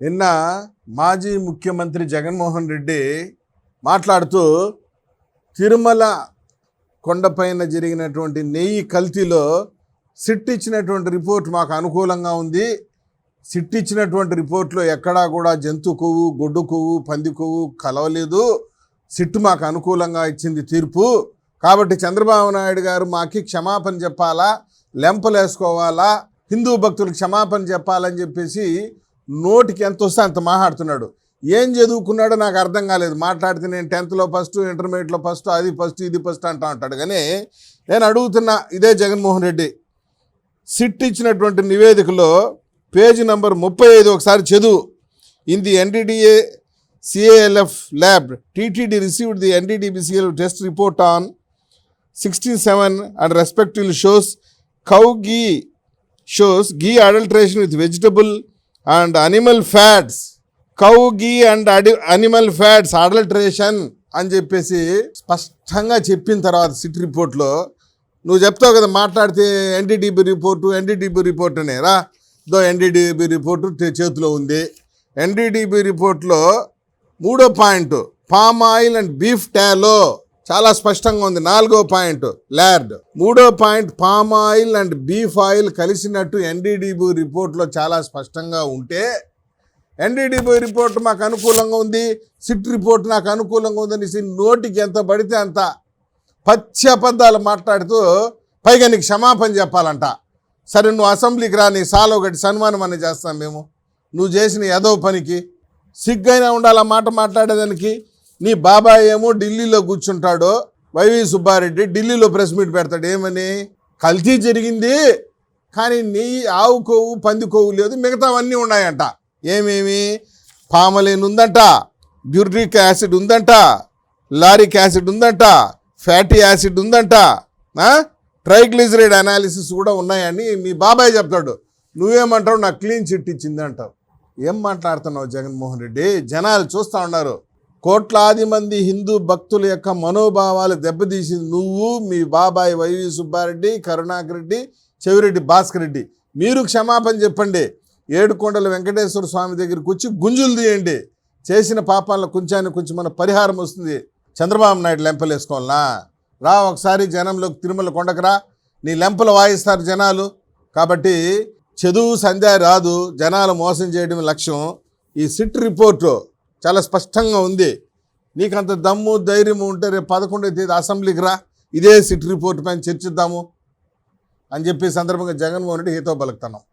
నిన్న మాజీ ముఖ్యమంత్రి జగన్మోహన్ రెడ్డి మాట్లాడుతూ తిరుమల కొండపైన జరిగినటువంటి నెయ్యి కల్తీలో సిట్ ఇచ్చినటువంటి రిపోర్ట్ మాకు అనుకూలంగా ఉంది. సిట్ ఇచ్చినటువంటి రిపోర్ట్లో ఎక్కడా కూడా జంతు కొవ్వు గొడ్డు కొవ్వు పంది కొవ్వు కలవలేదు. సిట్ మాకు అనుకూలంగా ఇచ్చింది తీర్పు. కాబట్టి చంద్రబాబు నాయుడు గారు మాకి క్షమాపణ చెప్పాలా? లెంపలేసుకోవాలా? హిందూ భక్తులకు క్షమాపణ చెప్పాలని చెప్పేసి నోటికి ఎంత వస్తే అంత మాట్లాడుతున్నాడు. ఏం చదువుకున్నాడో నాకు అర్థం కాలేదు. మాట్లాడితే నేను టెన్త్లో ఫస్ట్ ఇంటర్మీడియట్లో ఫస్ట్ అది ఫస్ట్ ఇది ఫస్ట్ అంటా ఉంటాడు. కానీ నేను అడుగుతున్నా ఇదే జగన్మోహన్ రెడ్డి. సిట్ ఇచ్చినటువంటి నివేదికలో పేజీ నంబర్ ముప్పై ఐదు ఒకసారి చదువు. In the NDDA CALF lab TTD received the NDDBCL test report on sixteen seven and respective shows cow ghee shows ghee adulteration with vegetable and animal fats cow ghee and అడి animal fats adulteration అని చెప్పేసి స్పష్టంగా చెప్పిన తర్వాత SIT రిపోర్ట్లో నువ్వు చెప్తావు కదా మాట్లాడితే ఎన్డీడీబీ రిపోర్టు ఎన్డీడీబీ రిపోర్ట్ అనే రా. దో ఎన్డీడీబీ రిపోర్టు చేతిలో ఉంది. ఎన్డీడీబీ రిపోర్ట్లో మూడో point palm oil and beef tallow చాలా స్పష్టంగా ఉంది. నాలుగో పాయింట్ ల్యార్డ్ మూడో point palm oil and beef oil కలిసినట్టు ఎన్డీడీబీ రిపోర్ట్లో చాలా స్పష్టంగా ఉంటే ఎన్డీడీబీ రిపోర్ట్ మాకు అనుకూలంగా ఉంది. సిట్ రిపోర్ట్ నాకు అనుకూలంగా ఉందనేసి నోటికి ఎంత పడితే అంత పచ్చి అబద్ధాలు మాట్లాడుతూ పైగా నీకు క్షమాపణ చెప్పాలంట. సరే నువ్వు అసెంబ్లీకి రా నీ సాలో ఒకటి సన్మానం అని చేస్తాం మేము. నువ్వు చేసిన ఏదో పనికి సిగ్గైనా ఉండాలి ఆ మాట మాట్లాడేదానికి. నీ బాబాయ్ ఏమో ఢిల్లీలో కూర్చుంటాడో వైవి సుబ్బారెడ్డి ఢిల్లీలో ప్రెస్ మీట్ పెడతాడు. ఏమని? కల్తీ జరిగింది. కానీ నీ ఆవు కొవ్వు పంది కొవ్వు లేదు మిగతావన్నీ ఉన్నాయంట. ఏమేమి? పామలేన్ ఉందంట బ్యూరిక్ యాసిడ్ ఉందంట లారిక్ యాసిడ్ ఉందంట ఫ్యాటీ యాసిడ్ ఉందంట ట్రైగ్లిజరైడ్ అనాలిసిస్ కూడా ఉన్నాయని మీ బాబాయ్ చెప్తాడు. నువ్వేమంటావు? నాకు క్లీన్ చిట్ ఇచ్చింది అంటావు ఏం మాట్లాడుతున్నావు జగన్మోహన్ రెడ్డి? జనాలు చూస్తూ ఉన్నారు. కోట్లాది మంది హిందూ భక్తుల యొక్క మనోభావాలు దెబ్బతీసింది నువ్వు మీ బాబాయ్ వైవి సుబ్బారెడ్డి కరుణాకర్ రెడ్డి చెవిరెడ్డి భాస్కర్ రెడ్డి. మీరు క్షమాపణ చెప్పండి. ఏడుకొండల వెంకటేశ్వర స్వామి దగ్గరికి వచ్చి గుంజులు తీయండి. చేసిన పాపాలను కొంచాన్ని కొంచెం మన పరిహారం వస్తుంది. చంద్రబాబు నాయుడు లెంపలు వేసుకోవాలనా? రా ఒకసారి జనంలోకి తిరుమల కొండకరా. నీ లెంపలు వాయిస్తారు జనాలు. కాబట్టి చదువు సంధ్య రాదు. జనాలు మోసం చేయడం లక్ష్యం. ఈ సిట్ రిపోర్టు. చాలా స్పష్టంగా ఉంది. నీకంత దమ్ము ధైర్యం ఉంటే రేపు పదకొండో తేదీ అసెంబ్లీకి రా. ఇదే సిట్ రిపోర్ట్ పైన చర్చిద్దాము అని చెప్పి సందర్భంగా జగన్మోహన్ రెడ్డి హితో పలుకుతున్నాం